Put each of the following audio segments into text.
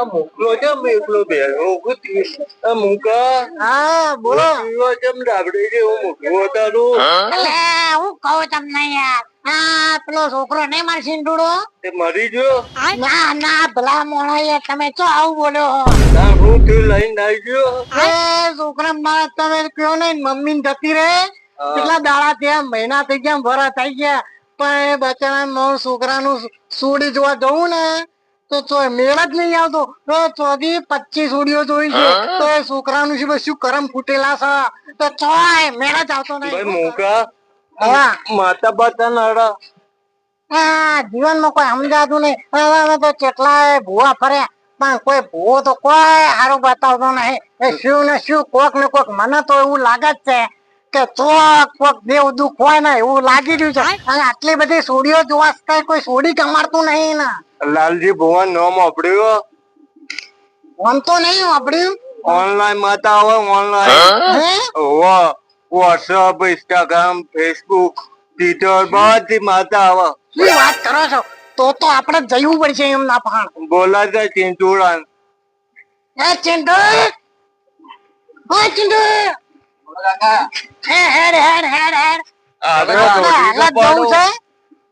આ મોકલો એકલો બેઠો કુતી મુકા. હા બોલો. કેમ ડાબડે છે હું મોકલો તારું હું? કહું તમને યાર આ પેલો છોકરો નહીં માર સિંડુડો તે મરી ગયો? ના ના ભલા મોણા યાર તમે ચો આવું બોલ્યો ના હું તે લઈને આવી ગયો. એ છોકરા મારા તમે કયો ને મમ્મી ને જતી રે કેટલા દાડા થયા મહિના થઈ ગયા વરા થઈ ગયા પણ એ બચારા છોકરાનું સુડી જોવા જવું ને? તો ચોય મેળ જ નહીં આવતો. તો ચોથી પચીસ સુડીઓ જોઈ છે. તો એ છોકરાનું શું શું કરમ ફૂટેલા છે? તો ચોય મેળ જ આવતો નહીં. મોકા હા. માતા બાતા નાડા આ જીવનમાં કોઈ સમજાતું નહીં. હવે તો કેટલાય ભૂવા ફર્યા. પણ કોઈ ભૂવો તો કોઈ સારું બતાવતો નહીં. એ શું ને શું કોક ને કોક મને તો એવું લાગે જ છે. કે તો કોક દેવ દુઃખ હોય ને એવું લાગી રહ્યું છે. અને આટલી બધી સોડીઓ જોવા કઈ કોઈ સોડી કમાડતું નહીં ને. લાલજી ભુવન નોમ આપડ્યું આમ તો નહીં વાપર્યું. ઓનલાઈન માતા હોય online. WhatsApp Instagram Facebook Twitter બધી માતા આવે શું વાત કરો છો? તો તો આપણે જવું પડશે એમના પણ. બોલા છે ચિંચુડાન એ ચિંટુ! ઓ ચિંટુ! હે હેડ હેડ હેડ હેડ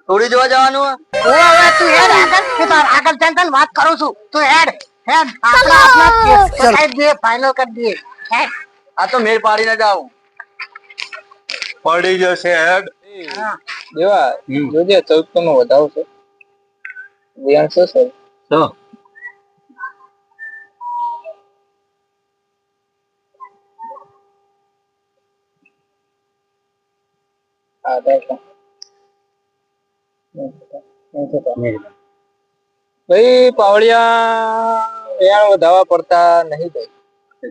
થોડી જોવા જવાનું. ઓ હવે તું હેડ આગળ હું તાર આગળ વાત કરું છું. તું હેડ હેડ. આપણે આપણા ફાઇનલ કરી દઈએ. હેડ. આ તો મેળ પાડીને જાવ પડી જશે હેડ. દેવા જોજે ચૌદ નો વધારો છે. ધ્યાન છે. સર ભાઈ પાવડિયા વેણ વધાવા પડતા નહીં ભાઈ.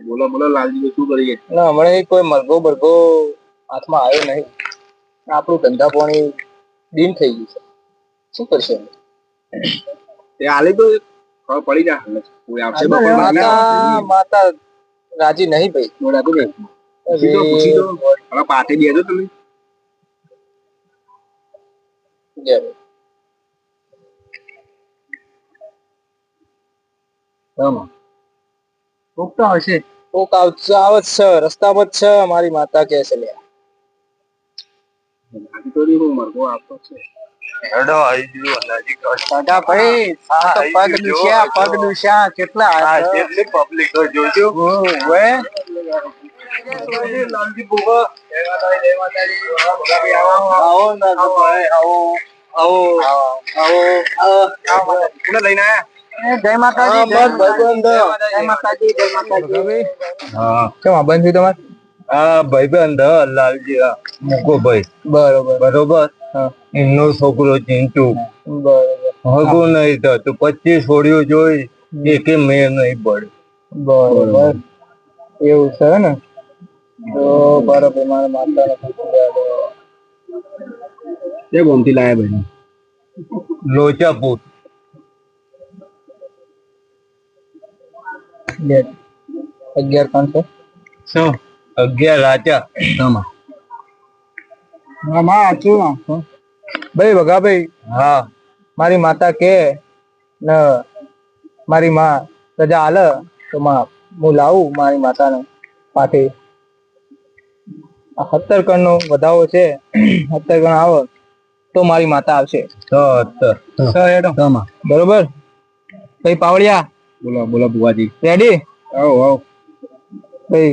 બોલો બોલો લાલજી શું કરીએ ના હમણાં કોઈ મરઘો બરઘો હાથમાં આવ્યો નહીં. આપણું ધંધા પાણી ડીમ થઈ ગયું છે. શું કરશે? એ આલી તો ખબર પડી જાય. કોઈ આવશે માતા માતા રાજી નહીં ભાઈ. નહીં. હવે પાટે બેસો તમે જય. કોકતા હશે કોક આવશે આવત છે રસ્તામાં જ છે મારી માતા કે છે લ્યા. આજે હું આપતો છે. હેડો આવી ગયો નજીક દાદા ભાઈ આ તો પગ દુશ્યા પગ દુશ્યા કેટલા આ જેટલી પબ્લિક જોજો વે લાલજી બુવા જય માતાજી જય માતાજી આવો ના આવો. આવો. આવો આવો. કોને લઈને જય માતાજી હા, બસ ભાઈબંધ. જય માતાજી. જય માતાજી હા. કેમ આ બંધ થયું તમારે લાલજી મૂકો ભાઈ. બરોબર. બરોબર. એમનો છોકરો ચિંટુ. બરોબર હગું નહીં થતું પચીસ હોડીઓ જોઈ એકે મેં નહીં પડે. બરોબર. એવું છે ને? તો બરોબર મારા માતાને પૂછી લેવા દો. તે ગોમતી લાયા ભાઈ? લોચાપુર. બે. અગિયાર પાંચસો શું? અગિયાર રાચા ભાઈ ભગાભાઈ હા. મારી માતા કે ને મારી માં રજા હાલ તો માં હું લાવું મારી માતાને પાઠે. સત્તર કણ નો વધાવો છે સત્તર કણ આવો તો મારી માતા આવશે. બરોબર? ભાઈ પાવડિયા? બોલો બોલો બુવાજી. રેડી આવો આવો. ભાઈ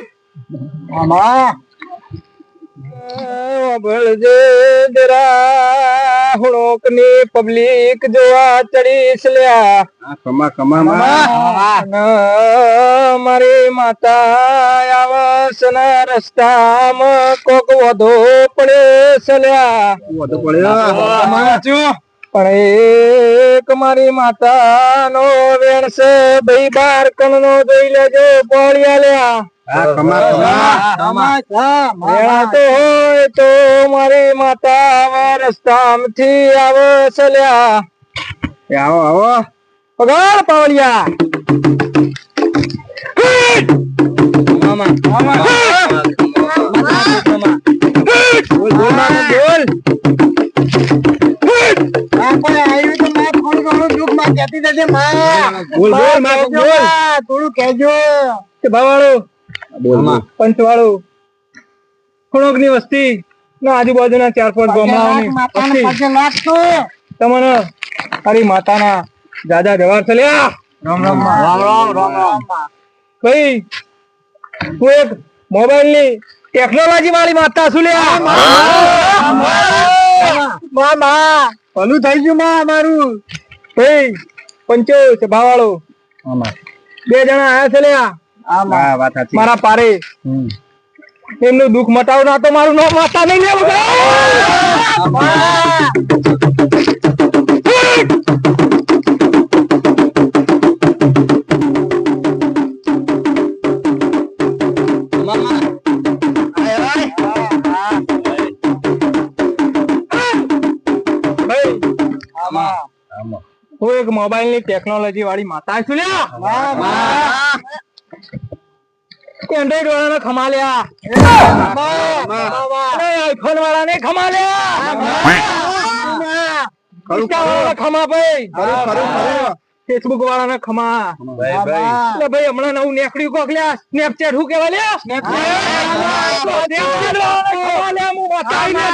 ગઈએ ભળજે પબ્લિક જોવા ચડીશ લ્યા. કમા મારી માતા આવસ ના રસ્તામાં કોક વધો પડે સલ્યા વધુ પડ્યો? પણ એક મારી માતા નો વેણ છે ભાઈ બાર કણ નો જોઈ લેજો પોળિયા લ્યા. હોય તો મારી માતા આવા થી આવે છે લ્યા આવો આવો. પગાર પાવળિયા. મામા બોલ બોલ મામા બોલ. આ કોઈ માં થોડું બોલ, બોલ, માં બોલ. કહેજો. કે ભાવાળો પંચવાળો. ખુણોકની વસ્તી. ના આજુબાજુના ચાર પાંચ ગામડાઓની તમને તારી માતાના દાદા જવાર છે લ્યા. રામ રામ રામ. રામ રામ ભાઈ તું એક મોબાઈલની ટેકનોલોજી વાળી માતા છું લ્યા. મામા ભલું થઈ ગયું માં અમારું ભાઈ પંચો છે ભાવાળો બે જણા આયા છે લ્યા. મારા પારે. એમનું દુઃખ મટાવ ના તો મારું નામ માતા નહીં હું એક મોબાઈલની ટેકનોલોજી વાળી માતા છું લ્યા. એન્ડ્રોઈડ વાળાને ખમાલ્યા. આઈફોન વાળાને ખમાલ્યા. ખમા ભાઈ. ફેસબુક વાળાને ખમા. એટલે ભાઈ હમણાં નવું નેકડ્યું કોક લ્યા. સ્નેપચેટ શું કેવા લ્યા? સ્નેપચેટ વાળાને ખમા લ્યા, હું બતાવીને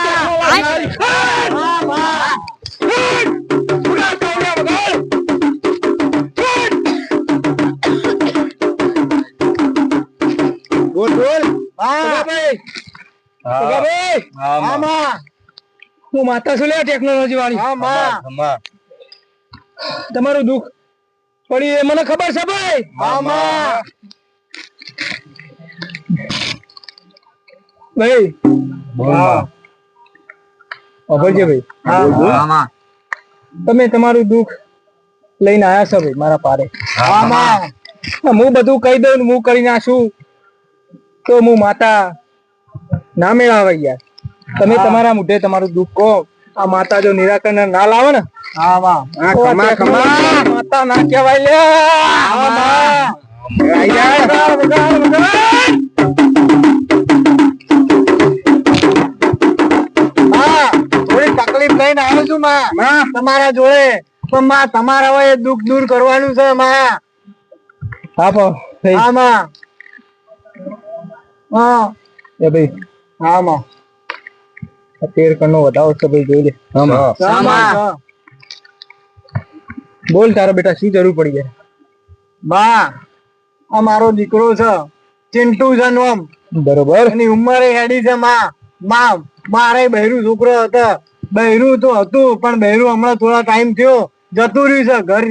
હું. માતા છું લે ટેકનોલોજી વાળી તમારું દુઃખ પડી એ મને ખબર છે ભાઈ? ભાઈ. તમે તમારું દુઃખ લઈને આયા છો ભાઈ મારા પારે. મામા હું બધું કહી દઉં ને હું કરી નાખું તો હું માતા ના મેળાવે યાર. તમે તમારા મુઢે તમારું દુઃખ કહો. આ માતા જો નિરાકરણ ના લાવે ને? હા તો આ technology માતા ના કહેવાય લે. આઈ જા, લઈને આવ્યો છું માં. તમારા જોડે. પણ માં તમારા હોય દુઃખ દૂર કરવાનું છે માં. હા હા માં. હા એ ભાઈ હા માં આ તેર કણનો વધારો છે ભાઈ જોઈ લે. હા. બોલ તારા બેટા શું જરૂર પડી જાય બા. આ મારો દીકરો છે ચિંટુ છે નોમ બરોબર. એની ઉંમરે હેડી છે માં. માં મારે બહેરું છોકરો હતો. બહેરું તો હતું પણ બહેરું હમણાં થોડા ટાઈમ થયો. જતું રહ્યું છે ઘર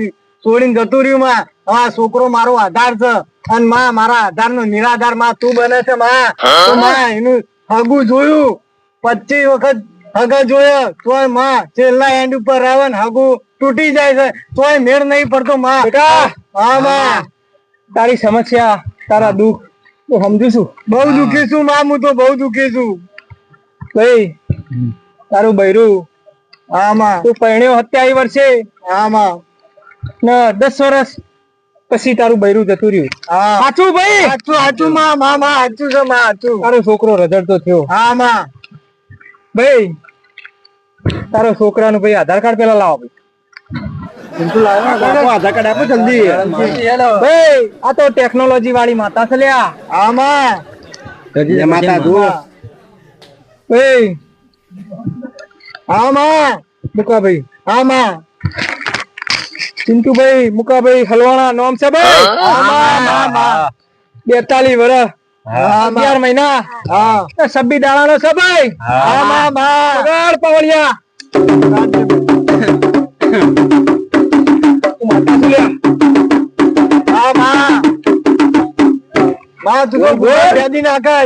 છોડીને જતું રહ્યું માં. હા આ છોકરો મારો આધાર છે. અને માં મારા આધાર નો નિરાધારમાં. તું બને છે માં. તો માં એનું હગું જોયું. પચીસ વખત હગા જોયા. તોયમાં છેલ્લા એન્ડ ઉપર આવે ને હગું તૂટી જાય છે. તોય મેળ નહીં પડતો માં. બેટા! હા માં. તારી સમસ્યા તારા દુઃખ હું સમજુ છું. બહુ દુઃખી છું માં. હું તો બહુ દુઃખી છું. ભાઈ તારું બૈરું હા માં. તું પરણ્યો આવી વર્ષે? હા માં. દસ વર્ષ પછી તારું બૈરું જતું રહ્યું. સાચું ભાઈ? સાચું સાચું માં માં માં સાચું છે માં સાચું તારો છોકરો રઝળતો થયો. હા માં. ભાઈ તારો છોકરાનું ભાઈ આધાર કાર્ડ પેલા લાવો ભાઈ. આધાર કાર્ડ. આપો જલ્દી. ભાઈ આ તો ટેકનોલોજી વાળી માતા છે લ્યા. હા માં. માતા જુઓ ભાઈ. હા માં. મુકાભાઈ હા માં. ચિંટુભાઈ મુકાભાઈ હલવાણા નોમ છે ભાઈ? બેતાલીસ વર્ષ હા. અગિયાર મહિના. હા. છબ્બી દાડા નો છે ભાઈ. હા. માં માં પગાર તું માતા છું લ્યા હા માં માં તું તો બોલ, બોલ. ગોળ ભેદી નાખે.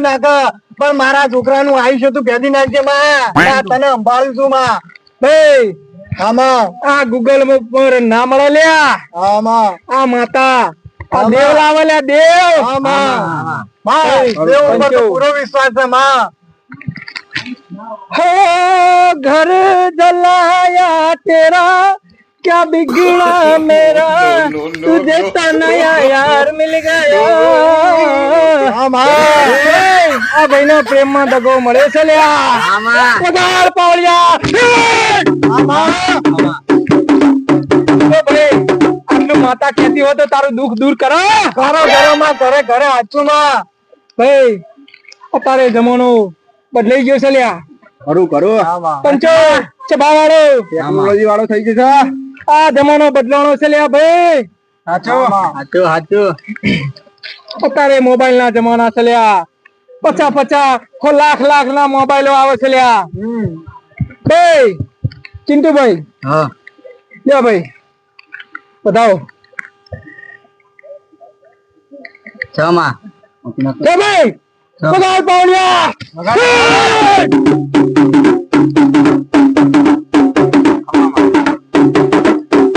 નાખે પણ મારા છોકરાનું આયુષ્ય તું ભેદી નાખજે માં. માં તને સંભાળું છું માં. ભાઈ આમાં આ ગૂગલ પર ના મળે લ્યા આમાં આ માતા આ દેવ લાવે લ્યા દેવ આમાં માં ઓય, દેવ ઉપર તો પંચો. પૂરો વિશ્વાસ છે માં हो घर जलाया तेरा क्या बिगड़ा मेरा तुझे तनया यार मिल ગયા આ ભાઈનો પ્રેમમાં દગો મળે છે લ્યા પગાર પાવળિયા તો ભાઈ આટલું માતા કહેતી હોય તો તારું દુઃખ દૂર કરો ઘરો ઘરોમાં ઘરે ઘરે હાચુમાં ભાઈ અત્યારે જમાનો બદલાઈ ગયો છે લ્યા ખરું ખરું પંચો ચબાવાળો ટેકનોલોજી વાળો થઈ ગયો છે આ જમાનો બદલાણો છે લ્યા ભાઈ સાચો સાચો સાચો અત્યારે મોબાઈલ ના જમાના છે લ્યા પચા પચા લાખ લાખ ના મોબાઈલો આવે છે લ્યા ભાઈ ચિંટુભાઈ હા. લ્યો ભાઈ બતાવો ભાઈ પાવડિયા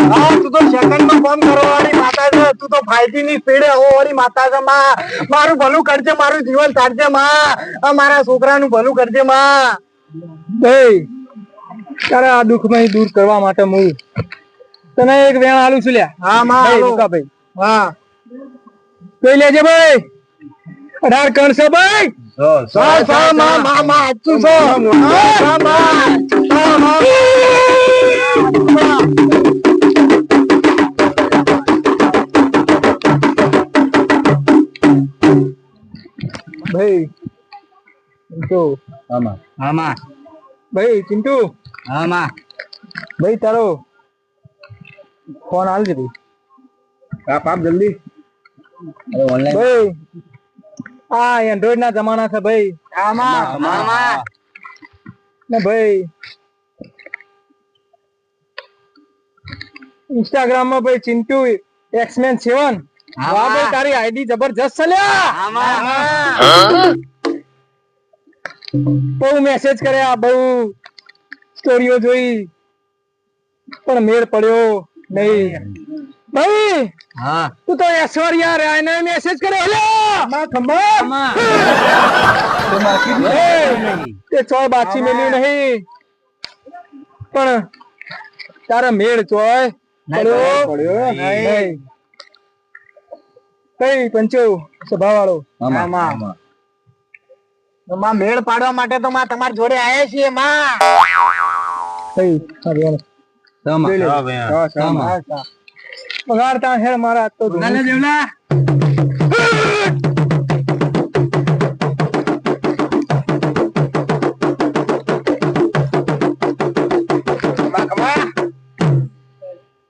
હા તું તો સેકન્ડમાં ફોન કરવા વાળી માતા છે તું તો ફાઈટી ની સ્પીડે હો માતા છે માં. મારું ભલું કરજે મારું જીવન સારજે માં. મારા છોકરાનું ભલું કરજે માં. ભાઈ તારે આ દુઃખમાં દૂર કરવા માટે હું તને એક વેણ આલું છું લ્યા. હા માં હાલો. ભાઈ. હા. કઈ લેજે ભાઈ. અઢાર કણસો ભાઈ. સા સા માં માં માં હાચું છો સા માં સા માં. ભાઈ આમાં આમાં ભાઈ ચિંટુ? આમાં ભાઈ તારો ફોન આલજે ભાઈ આપ આપ જલ્દી. અરે ઓનલાઈન ભાઈ આ એન્ડ્રોઈડ ના જમાના છે ભાઈ. આમાં મામા ને ભાઈ ઇન્સ્ટાગ્રામમાં. ભાઈ ચિંટુ એક્સમેન સેવન. વાહ ભાઈ તારી આઈડી જબરજસ્ત ચાલ્યા બહુ મેસેજ કર્યા બહુ સ્ટોરીઓ જોઈ. પણ મેળ પડ્યો નહીં. ભાઈ હા. તું તો ઐશ્વર્યા રાય આને મેસેજ કર્યો? હેલો! માં ખંભા તે ચોય બાચી મેલ્યું નહીં. પણ તારા મેળ ચોય પડ્યો? પડ્યો. નહીં. કઈ પંચો સ્વભાવ વાળો આમાં. તો માં મેળ પાડવા માટે તો માં તમારી જોડે આયા છીએ માં. હેડ મારા તો. દેવલા.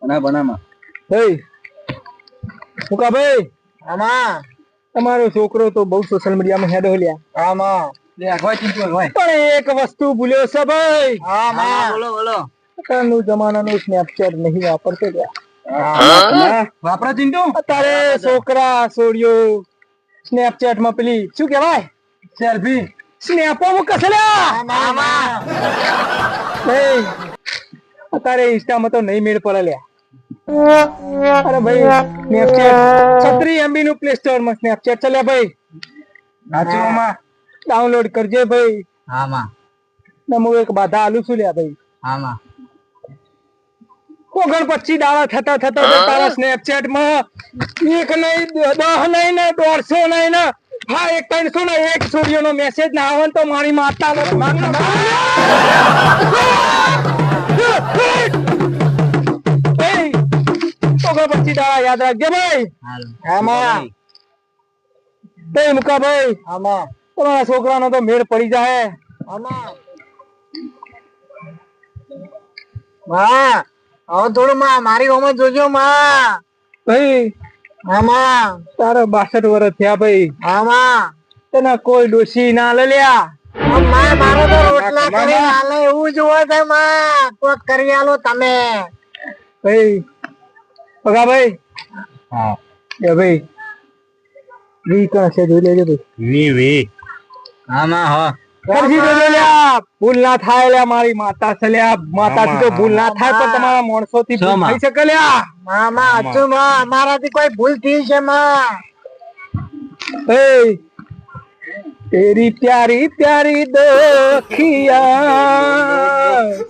બના બનામાં ભાઈ મુકા ભાઈ? આમાં તમારો છોકરો તો બહુ સોશિયલ મીડિયામાં હેડો લ્યા. ચિંતુ અગવાય પણ એક વસ્તુ ભૂલ્યો છે ભાઈ. આમાં બોલો બોલો. અત્યારનું જમાનાનું સ્નેપચેટ નહીં વાપરતો લ્યા. વાપરો ચિંતુ અત્યારે છોકરા છોડીઓ સ્નેપચેટમાં પેલી શું કહેવાય? સેલ્ફી સ્નેપો મૂકે છે લ્યા? ભાઈ અત્યારે ઇન્સ્ટામાં તો નહીં મેળ પડે લ્યા. અરે ભાઈ સ્નેપચેટ છત્રી એમબી નું પ્લે સ્ટોરમાં સ્નેપચેટ છે ભાઈ. નાચવામાં ડાઉનલોડ કરજે ભાઈ. આમાં ને હું એક બાધા આલું છું લ્યા ભાઈ. આમાં ઓગણ પચીસ દાડા થતા થતા તારા સ્નેપચેટમાં એક નહીં દસ નહીં ને દોઢસો નહીં ને હા એક ત્રણસો ને એક સૂર્ય નો મેસેજ ના આવે ને તો મારી માતા ભાઈ ઓગણ યાદ રાખજે ભાઈ. આમાં. ભાઈ મુકા ભાઈ. આમાં. તમારા છોકરાનો તો મેળ પડી જાય આમાં. માં હવે થોડું માં મારી ઓમર જોજો માં. ભાઈ આમાં. તારા બાસઠ વર્ષ થયા ભાઈ. આમાં. તને કોઈ ડોસી ના લલ્યા. મારે તો રોટલા કરી આલે એવું જ હોય છે માં. કોક કરી આલો તમે. ભાઈ પગા ભાઈ હા એ ભાઈ વી કણ છે જોઈ લેજો ભાઈ વી વી આમાં હો કરજી દેજો લ્યા ભૂલ ના થાય લ્યા મારી માતા છે લ્યા માતાથી તો ભૂલ ના થાય પણ તમારા માણસો થી ભૂલ થઈ શકે લ્યા મામા અચુ માં અમારાથી કોઈ ભૂલ થઈ છે માં ए, तेरी प्यारी प्यारी दो अखियां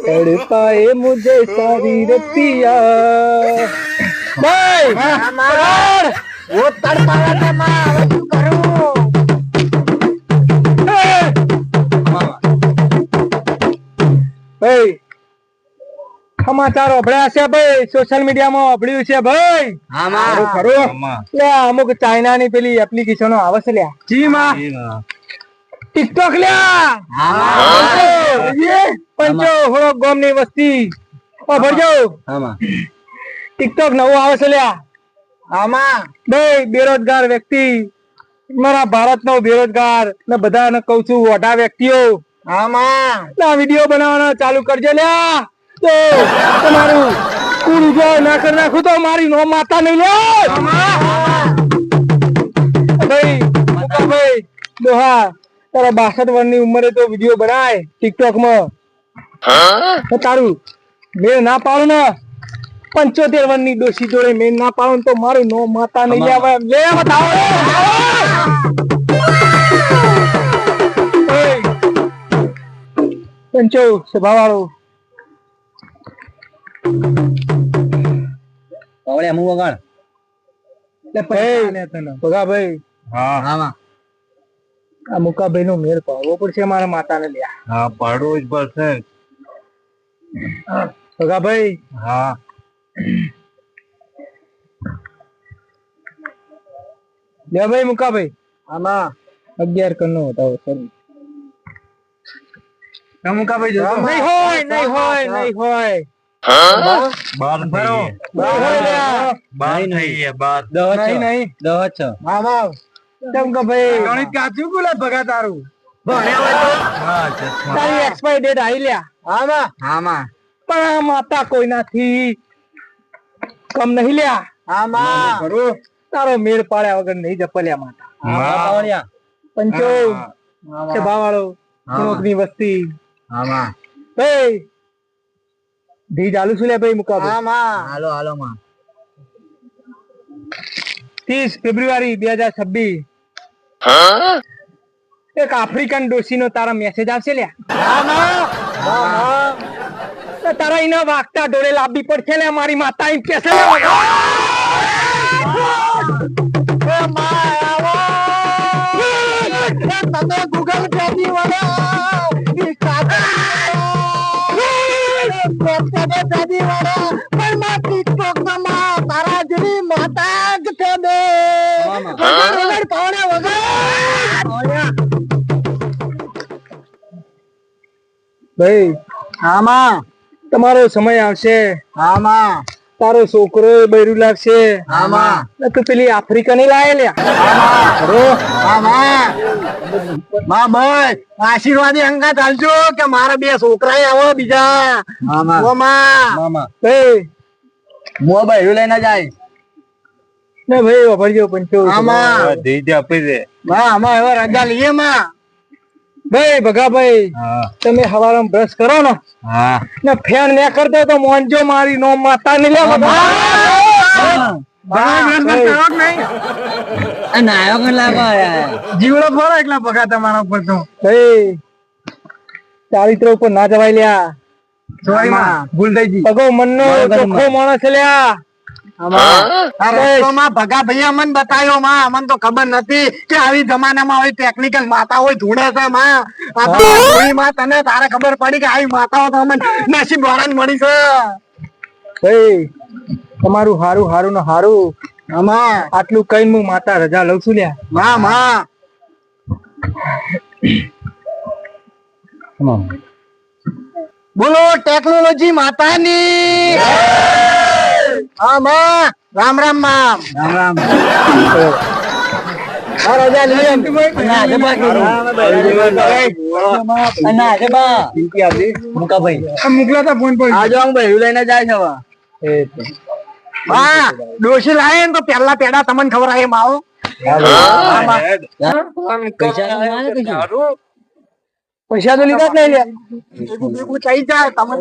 तड़पाए मुझे सारी रतिया સમાચાર ઓભળ્યા છે ભાઈ સોશિયલ મીડિયામાં ઓભળ્યું છે ભાઈ. ખરું અમુક ચાઇના ની પેલી એપ્લિકેશનો આવે છે લ્યા. જી ટિકટોક લ્યા. પંચો હોળો ગોમની વસ્તી ટિકટોક નવું આવે છે લ્યા. આમાં બે બેરોજગાર વ્યક્તિ મારા ભારત નો બેરોજગાર ને બધાને કઉ છું વઢા વ્યક્તિઓ. આમાં ના વીડિયો બનાવવાનો ચાલુ કરજો લ્યા. તો તમારું કુલ જો ના કરી નાખું તો મારી નો માતા નહીં લે. ભાઈ ભાઈ દોહા તારા બાસઠ વર્ષની ઉંમરે તો વીડિયો બનાય ટિકટોકમાં. તારું મેં ના પાડું ને. પંચોતેર વનની ડોસી જોડે મેં ના પાડું તો મારું નો માતા નહીં આવે લે બતાવો. પંચો સભા વાળો પાવડે અમુ વગાડ ભગાભાઈ હા આ મુકાભાઈ નો મેળ પાડવો પડશે મારા માતાને લ્યા. હા પાડવું જ પડશે. ભગાભાઈ હા. લે ભાઈ મુકાભાઈ આમાં અગિયાર કનો બતાવો સર મુકાભાઈ નહીં હોય નહીં હોય નહીં હોય. બાર ભરો. નહીં હોય બાર થઈ નહીં. નહીં દહ છ. આમાં કેમ કે ભાઈ? ગણિત કાચું ગુલે ભગા તારું? તારી એક્સપાયર ડેટ આવી લ્યા. આમાં આમાં પણ આ માતા કોઈ નાથી. કમ નહીં લ્યા. આમાં ખરું તારો મેળ પાડ્યા વગર નહીં જપલ્યા માતા. પંચો. સભા વાળો ની વસ્તી. આમાં ભાઈ ધી ચાલુ છું લે ભાઈ મુકા આમાં હાલો હાલો માં. ત્રીસ ફેબ્રુઆરી બે હાજર છબ્બી એક આફ્રિકન ડોસી નો તારા મેસેજ આવશે લ્યા. તારા એને વાગતા ડોળે લાંબી પડશે ને મારી માતા એમ કેસે લે તમે ગૂગલ પે થી તારા જેવી માતા જ છે બે વગર ભાઈ, આમાં તમારો સમય આવશે. આમાં. તારો છોકરો બૈરું લાગશે. આમાં. ને તું પેલી આફ્રિકા લાય લ્યા? આમાં. બસ આશીર્વાદી અંગાત હાલજો કે મારા બે છોકરા આવો બીજા? આમાં. ભાઈ મો. ભાઈ લઈને જાય. ને ભાઈ વાપરજો પંચો આમાં. આપી દે. આમાં હવે રજા લઈએ માં. ભાઈ ભગાભાઈ તમે હવારમાં બ્રશ કરો ને હા. ને ફેન ને કરતો તો મોંજો મારી નો માતા ને લેવા જીવડો ફરો એકલા પગા તમારા ઉપર તો. ભાઈ ચારિત્ર ઉપર ના જવાય લ્યા. માં. ભૂલ થઈ ગઈ. પગો મનનો ચોખ્ખો માણસ લ્યા. ભગા ભૈયા મને બતાવ્યો માં. અમને તો ખબર નથી કે આવી જમાનામાં આવી ટેકનિકલ માતા હોય ધૂણે છે માં. માં તને તારે ખબર પડી કે આવી માતાઓ તો અમને નસીબ વાળા મળી છે. ભાઈ તમારું હારું હારું ને હારું. આમાં. આટલું કઈ હું માતા રજા લઉં છું લ્યા. માં માં બોલો ટેકનોલોજી માતાની. હા માં. રામ રામમાં રામ રામ. આ રજા લઈએ મોકલા તા ફોન પર. આજો આમ ભાઈ લઈને જાય છે ડોશી લાવે તો પેલા પેડા તમને ખબર આવે માવો. પૈસા તો લીધા જ લે જાય તમે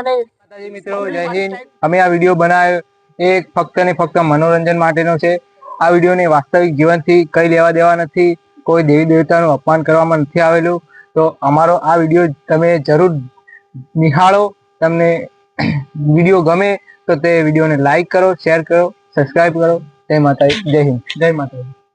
નહીં. માતાજી મિત્રો જય હિન્દ. અમે આ વીડિયો બનાવ્યો. એ ફક્ત ને ફક્ત મનોરંજન માટેનો છે. આ વિડીયોને વાસ્તવિક જીવનથી કઈ લેવા દેવા નથી. કોઈ દેવી દેવતાનું અપમાન કરવામાં નથી આવેલું. તો અમારો આ વીડિયો તમે જરૂર નિહાળો. તમને વીડિયો ગમે તો તે વિડીયોને લાઈક કરો શેર કરો સબસ્ક્રાઇબ કરો. જય માતાજી. જય હિન્દ. જય માતાજી.